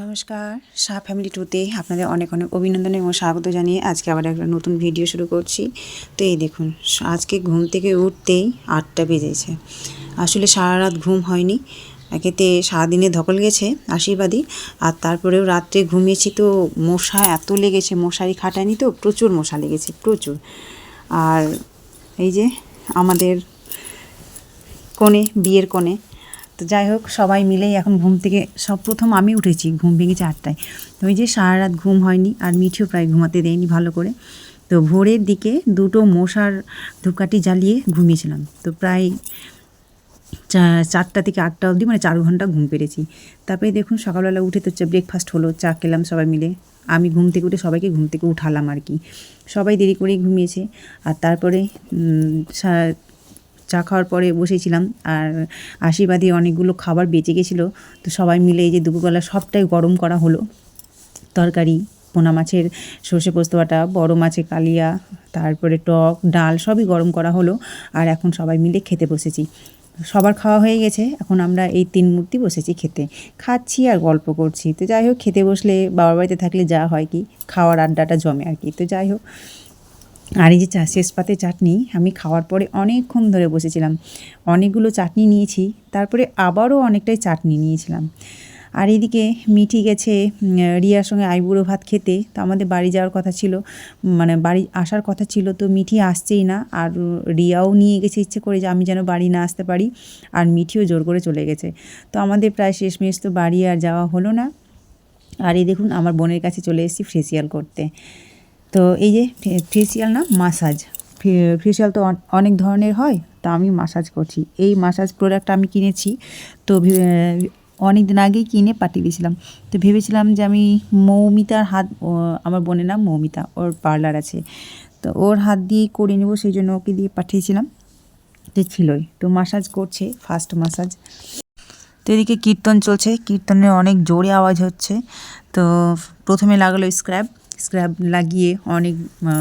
নমস্কার, শাহ ফ্যামিলি টুতে আপনাদের অনেক অনেক অভিনন্দন এবং স্বাগত জানিয়ে আজকে আবার একটা নতুন ভিডিও শুরু করছি। তো এই দেখুন, আজকে ঘুম থেকে উঠতেই আটটা বেজেছে। আসলে সারা রাত ঘুম হয়নি, একেতে সারাদিনে ধকল গেছে আশীর্বাদী আর তারপরেও রাত্রে ঘুমিয়েছি তো মশা এত লেগেছে, মশারি খাটায়নি তো, প্রচুর মশা লেগেছে, প্রচুর। আর এই যে আমাদের কোণে, বিয়ের কোণে তো যাই হোক, সবাই মিলেই এখন ঘুম থেকে, সব প্রথম আমি উঠেছি ঘুম ভেঙেছে আটটায় তো ওই যে সারা রাত ঘুম হয়নি আর মিঠিও প্রায় ঘুমাতে দেয়নি ভালো করে। তো ভোরের দিকে দুটো মশার ধূপকাঠি জ্বালিয়ে ঘুমিয়েছিলাম। তো প্রায় চারটা থেকে আটটা অবধি মানে চার ঘণ্টা ঘুম পেরেছি। তারপরে দেখুন, সকালবেলা উঠে তো ব্রেকফাস্ট হলো, চা খেলাম সবাই মিলে। আমি ঘুম থেকে উঠে সবাইকে ঘুম থেকে উঠালাম আর কি। সবাই দেরি করেই ঘুমিয়েছে। আর তারপরে চা খাওয়ার পরে বসেছিলাম আর আশীর্বাদী অনেকগুলো খাবার বেঁচে গেছিল। তো সবাই মিলে এই যে দুপুরবেলা সবটাই গরম করা হলো। তরকারি, পোনা মাছের সর্ষে পোস্ত বাটা, বড় মাছের কালিয়া, তারপরে টক, ডাল সবই গরম করা হলো আর এখন সবাই মিলে খেতে বসেছি। সবার খাওয়া হয়ে গেছে, এখন আমরা এই তিন মূর্তি বসেছি খেতে। খাচ্ছি আর গল্প করছি। তো যাই হোক, খেতে বসলে বাবার বাড়িতে থাকলে যা হয় কি, খাওয়ার আড্ডাটা জমে আর কি। তো যাই হোক আর এই যে চা শেষ পাতে চাটনি, আমি খাওয়ার পরে অনেকক্ষণ ধরে বসেছিলাম। অনেকগুলো চাটনি নিয়েছি, তারপরে আবারও অনেকটাই চাটনি নিয়েছিলাম। আর এদিকে মিঠি গেছে রিয়ার সঙ্গে আইবুড়ো ভাত খেতে, তো আমাদের বাড়ি যাওয়ার কথা ছিল মানে বাড়ি আসার কথা ছিল, তো মিঠি আসছেই না। আর রিয়াও নিয়ে গেছে ইচ্ছে করে যে আমি যেন বাড়ি না আসতে পারি, আর মিঠিও জোর করে চলে গেছে। তো আমাদের প্রায় শেষমেশ তো বাড়ি আর যাওয়া হলো না। আর এই দেখুন, আমার বোনের কাছে চলে এসেছি ফেসিয়াল করতে। তো এই যে ফেসিয়াল না মাসাজ ফেসিয়াল তো অনেক ধরনের হয়, তা আমি মাসাজ করছি। এই মাসাজ প্রোডাক্ট আমি কিনেছি, তো অনেক দিন আগেই কিনে পাঠিয়ে দিয়েছিলাম। তো ভেবেছিলাম যে আমি মৌমিতার হাত আমার বোনের নাম মৌমিতা, ওর পার্লার আছে। তো ওর হাত দিয়েই করে নেব, সেই জন্য ওকে দিয়ে পাঠিয়েছিলাম। তো ছিলই। তো মাসাজ করছে ফার্স্ট মাসাজ তো এদিকে কীর্তন চলছে, কীর্তনের অনেক জোরে আওয়াজ হচ্ছে। তো প্রথমে লাগালো স্ক্র্যাব স্ক্র্যাব লাগিয়ে অনেক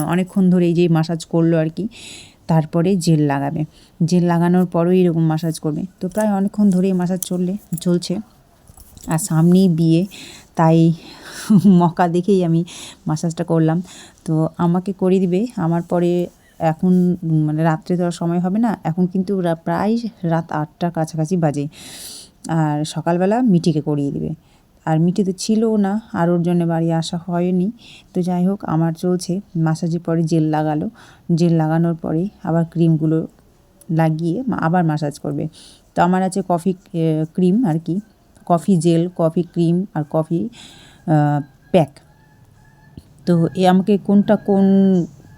অনেকক্ষণ ধরে এই যে মাসাজ করল আর কি, তারপরে জেল লাগাবে। জেল লাগানোর পরেও এরকম মাসাজ করবে। তো প্রায় অনেকক্ষণ ধরেই মাসাজ চললে, চলছে। আর সামনেই বিয়ে, তাই মকা দেখেই আমি মাসাজটা করলাম। তো আমাকে করে দিবে। আমার পরে এখন মানে রাত্রে তো আর সময় হবে না। এখন কিন্তু প্রায় রাত আটটার কাছাকাছি বাজে। আর সকালবেলা মিটিকে করিয়ে দিবে। আর মিটি তো ছিলও না, আর ওর জন্য বাড়ি আসা হয়নি। তো যাই হোক, আমার চলছে। মাসাজের পরে জেল লাগালো। জেল লাগানোর পরে আবার ক্রিমগুলো লাগিয়ে আবার মাসাজ করবে। তো আমার আছে কফি ক্রিম আর কি। কফি জেল, কফি ক্রিম আর কফি প্যাক। তো এ আমাকে কোনটা কোন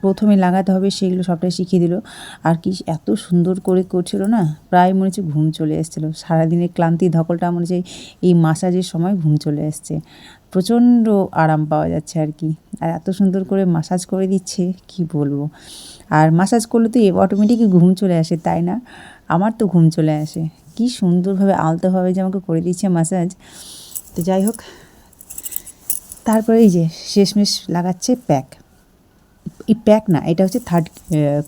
প্রথমে লাগাতে হবে সেগুলো সবটাই শিখিয়ে দিল। আর কি এত সুন্দর করে করছিল না, প্রায় মনে হচ্ছে ঘুম চলে এসেছিল। সারাদিনের ক্লান্তি ধকলটা মনে হচ্ছে এই মাসাজের সময় ঘুম চলে এসছে। প্রচণ্ড আরাম পাওয়া যাচ্ছে আর কি। আর এত সুন্দর করে মাসাজ করে দিচ্ছে, কি বলব? আর মাসাজ করলে তো অটোমেটিকই ঘুম চলে আসে, তাই না? আমার তো ঘুম চলে আসে। কি সুন্দরভাবে আলতোভাবে যে আমাকে করে দিচ্ছে মাসাজ। তো যাই হোক, তারপরে এই যে শেষমেশ লাগাচ্ছে প্যাক। এই প্যাক না, এটা হচ্ছে থার্ড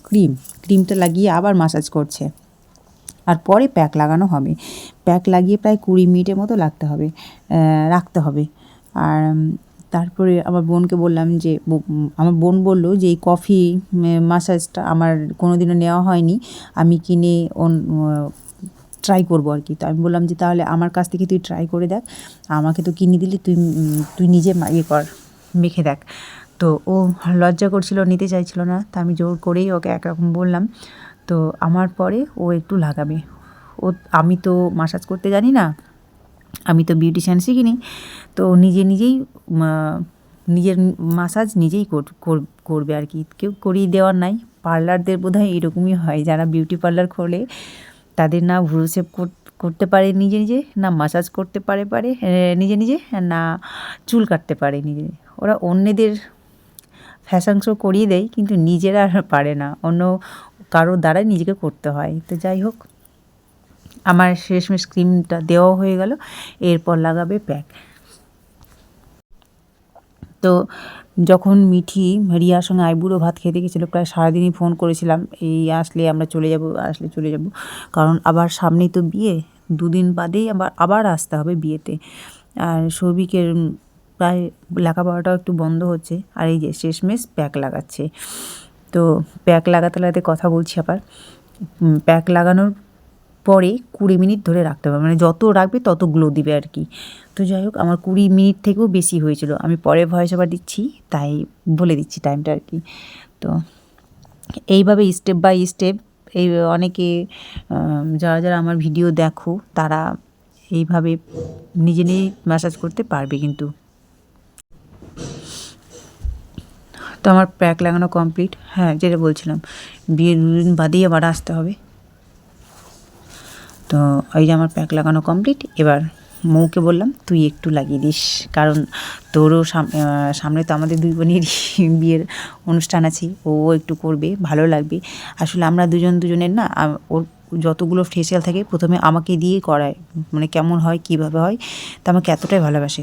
ক্রিম ক্রিমটা লাগিয়ে আবার মাসাজ করছে। আর পরে প্যাক লাগানো হবে। প্যাক লাগিয়ে প্রায় কুড়ি মিনিটের মতো লাগতে হবে রাখতে হবে। আর তারপরে আমার বোনকে বললাম যে আমার বোন বলল যে, এই কফি মাসাজটা আমার কোনো দিনও নেওয়া হয়নি। আমি কিনে ট্রাই করব আর কি। তো আমি বললাম যে, তাহলে আমার কাছ থেকে তুই ট্রাই করে দেখ। আমাকে তো কিনে দিলি, তুই তুই নিজে ইয়ে কর, মেখে দেখ। তো ও লজ্জা করছিল, নিতে চাইছিল না। তা আমি জোর করেই ওকে একরকম বললাম, তো আমার পরে ও একটু লাগাবে। ও, আমি তো মাসাজ করতে জানি না, আমি তো বিউটিশিয়ান শিখিনি। তো নিজে নিজেই নিজের মাসাজ নিজেই কর- কর- করবে আর কি। কেউ করিয়ে দেওয়ার নাই। পার্লারদের বোধ হয় এরকমই হয়। যারা বিউটি পার্লার খোলে, তাদের না ভ্রু সেভ করতে পারে নিজে নিজে, না মাসাজ করতে পারে পারে নিজে নিজে, না চুল কাটতে পারে নিজে। ওরা অন্যদের ফ্যাশন শো করিয়ে দেয়, কিন্তু নিজেরা আর পারে না। অন্য কারোর দ্বারাই নিজেকে করতে হয়। তো যাই হোক, আমার শেষমেশ ক্রিমটা দেওয়া হয়ে গেল, এরপর লাগাবে প্যাক তো যখন মিঠি, রিয়ার সঙ্গে আইবুড়ো ভাত খেতে গেছিল, প্রায় সারাদিনই ফোন করেছিলাম, এই আসলে আমরা চলে যাব, আসলে চলে যাব। কারণ আবার সামনেই তো বিয়ে, দুদিন বাদেই আবার আবার আসতে হবে বিয়েতে। আর সৌভিকের প্রায় লেখাপড়াটাও একটু বন্ধ হচ্ছে আর এই যে শেষমেশ প্যাক লাগাচ্ছে। তো প্যাক লাগাতে লাগাতে কথা বলছি আবার। প্যাক লাগানোর পরে কুড়ি মিনিট ধরে রাখতে হবে। মানে যত রাখবে তত গ্লো দিবে আর কি। তো যাই হোক, আমার কুড়ি মিনিট থেকেও বেশি হয়েছিল। আমি পরে ভয়েস ওভার দিচ্ছি, তাই বলে দিচ্ছি টাইমটা আর কি। তো এইভাবে স্টেপ বাই স্টেপ এই অনেকে যারা যারা আমার ভিডিও দেখো, তারা এইভাবে নিজে নিজেই ম্যাসাজ করতে পারবে কিন্তু। তো আমার প্যাক লাগানো কমপ্লিট হ্যাঁ যেটা বলছিলাম। বিয়ের দুদিন বাদেই আবার আসতে হবে। তো এই যে আমার প্যাক লাগানো কমপ্লিট এবার মৌকে বললাম, তুই একটু লাগিয়ে দিস। কারণ তোরও সাম- সামনে তো আমাদের দুই বোনেরই বিয়ের অনুষ্ঠান আছে। ও একটু করবে, ভালো লাগবে। আসলে আমরা দুজন দুজনের না ওর যতগুলো ফেসিয়াল থাকে প্রথমে আমাকে দিয়ে করায় মানে কেমন হয়, কীভাবে হয়, তা আমাকে এতটাই ভালোবাসে।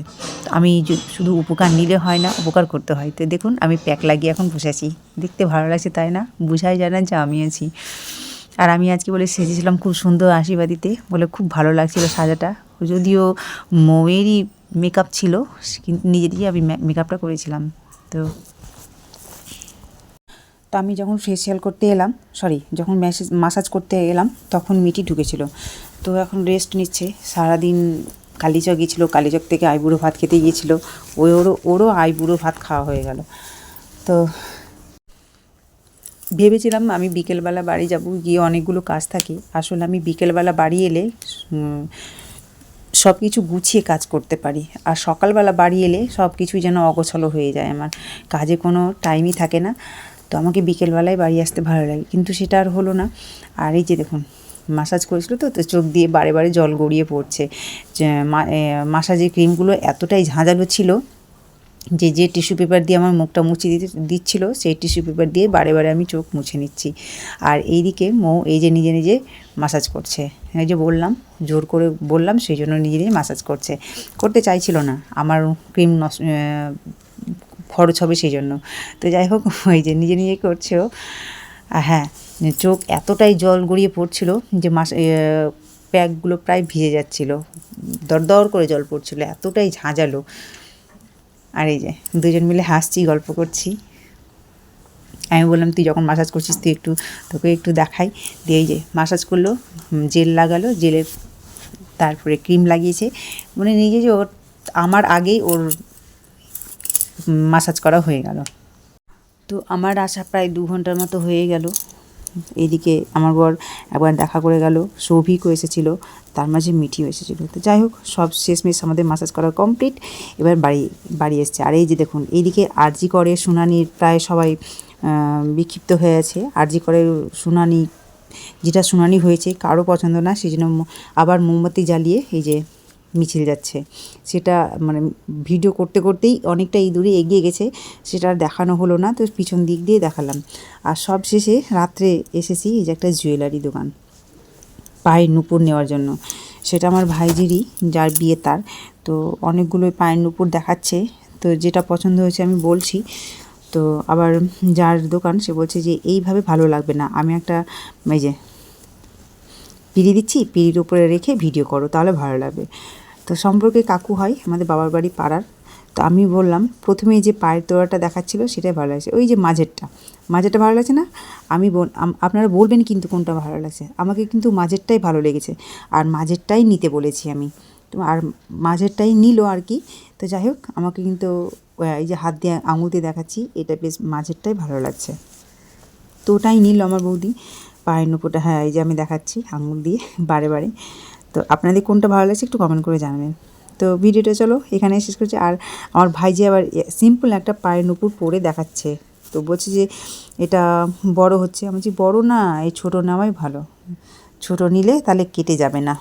আমি শুধু উপকার নিলে হয় না, উপকার করতে হয়। তো দেখুন, আমি প্যাক লাগিয়ে এখন বসে আছি। দেখতে ভালো লাগছে, তাই না? বোঝাই যায় না যে আমি আছি। আর আমি আজকে বলে সেজেছিলাম খুব সুন্দর আশীর্বাদিতে বলে খুব ভালো লাগছিল সাজাটা। যদিও মৌয়েরই মেকআপ ছিল, কিন্তু নিজে দিয়ে আমি মেকআপটা করেছিলাম। তো তো আমি যখন ফেসিয়াল করতে এলাম সরি যখন ম্যাসেজ মাসাজ করতে এলাম, তখন মিটি ঢুকেছিল। তো এখন রেস্ট নিচ্ছে। সারাদিন কালীচক গিয়েছিল কালীচক থেকে আইবুড়ো ভাত খেতে গিয়েছিল। ওরও ওরও আইবুড়ো ভাত খাওয়া হয়ে গেল। তো ভেবেছিলাম আমি বিকেলবেলা বাড়ি যাব, গিয়ে অনেকগুলো কাজ থাকে। আসলে আমি বিকেলবেলা বাড়ি এলে সব কিছু গুছিয়ে কাজ করতে পারি। আর সকালবেলা বাড়ি এলে সব কিছুই যেন অগোছালো হয়ে যায় আমার। কাজে কোনো টাইমই থাকে না। তো আমাকে বিকেলবেলায় বাড়ি আসতে ভালো লাগে। কিন্তু সেটা আর হলো না। আর এই যে দেখুন মাসাজ করেছিল তো তো চোখ দিয়ে বারে বারে জল গড়িয়ে পড়ছে। মাসাজের ক্রিমগুলো এতটাই ঝাঁঝালো ছিল যে যে টিস্যু পেপার দিয়ে আমার মুখটা মুছে দিতে, দিচ্ছিল, সেই টিস্যু পেপার দিয়ে বারে বারে আমি চোখ মুছে নিচ্ছি। আর এইদিকে মৌ, এই যে নিজে নিজে মাসাজ করছে। এই যে বললাম, জোর করে বললাম, সেই জন্য নিজে নিজে মাসাজ করছে। করতে চাইছিল না। আমার ক্রিম খরচ হবে সেই জন্য তো যাই হোক, ওই যে নিজে নিজে করছে। আর হ্যাঁ চোখ এতটাই জল গড়িয়ে পড়ছিল যে মাস প্যাকগুলো প্রায় ভিজে যাচ্ছিল। দরদর করে জল পড়ছিল, এতটাই ঝাঁঝালো। আর এই যে, দুজন মিলে হাসছি, গল্প করছি। আমি বললাম, তুই যখন মাসাজ করছিস, তুই একটু, তোকে একটু দেখাই। দিয়ে এই যে মাসাজ করল জেল লাগালো জেলের তারপরে ক্রিম লাগিয়েছে। মানে নিজে যে ওর, আমার আগেই ওর মাসাজ করা হয়ে গেল। তো আমার আসা প্রায় দু ঘণ্টার মতো হয়ে গেল। এদিকে আমার বর একবার দেখা করে গেল সৌভিকও এসেছিল, তার মাঝে মিঠিও এসেছিল। তো যাই হোক, সব শেষমেশ আমাদের মাসাজ করা কমপ্লিট এবার বাড়ি বাড়ি এসছে। আর এই যে দেখুন, এইদিকে আরজি করে শুনানির প্রায় সবাই বিক্ষিপ্ত হয়ে আছে। আরজি করে শুনানি যেটা শুনানি হয়েছে, কারও পছন্দ না সেই জন্য আবার মোমবাতি জ্বালিয়ে এই যে মিছিল যাচ্ছে। সেটা মানে ভিডিও করতে করতেই অনেকটা এই দূরে এগিয়ে গেছে, সেটা আর দেখানো হলো না, তো পিছন দিক দিয়ে দেখালাম। আর সব শেষে রাত্রে এসেছি এই যে একটা জুয়েলারি দোকান, পায়ের নুপুর নেওয়ার জন্য। সেটা আমার ভাইজিরই, যার বিয়ে তার। তো অনেকগুলো পায়ের নুপুর দেখাচ্ছে, তো যেটা পছন্দ হয়েছে আমি বলছি। তো আবার যার দোকান সে বলছে যে, এইভাবে ভালো লাগবে না, আমি একটা এই যে পিড়ি দিচ্ছি, পিড়ির উপরে রেখে ভিডিও করো, তাহলে ভালো লাগবে। তো সম্পর্কে কাকু হয়, আমাদের বাবার বাড়ি পাড়ার। তো আমি বললাম প্রথমে যে পায়ের তোড়াটা দেখাচ্ছিল সেটাই ভালো লাগছে। ওই যে মাঝেরটা। মাঝেরটা ভালো লাগছে না? আমি আপনারা বলবেন কিন্তু কোনটা ভালো লাগছে। আমাকে কিন্তু মাঝেরটাই ভালো লেগেছে। আর মাঝেরটাই নিতে বলেছি আমি। তো আর মাঝেরটাই নিল আর কি। তো যাই হোক, আমাকে কিন্তু এই যে হাত দিয়ে আঙুল দিয়ে দেখাচ্ছি, এটা বেশ মাঝেরটাই ভালো লাগছে। তো ওটাই নিল আমার বৌদি। পায়ের নুপুরটা হ্যাঁ এই যে আমি দেখাচ্ছি আঙুল দিয়ে, বারে বারে। তো আপনাদের কোনটা ভালো লাগছে একটু কমেন্ট করে জানাবেন। তো ভিডিওটা চলো এখানে শেষ করছি। আর আমার ভাইজি আবার সিম্পল একটা পায়ের নুপুর পরে দেখাচ্ছে। তো বলছে যে এটা বড় হচ্ছে। আমি বলছি, বড় না, এই ছোটো নেওয়াই ভালো। ছোট নিলে তাহলে কেটে যাবে না।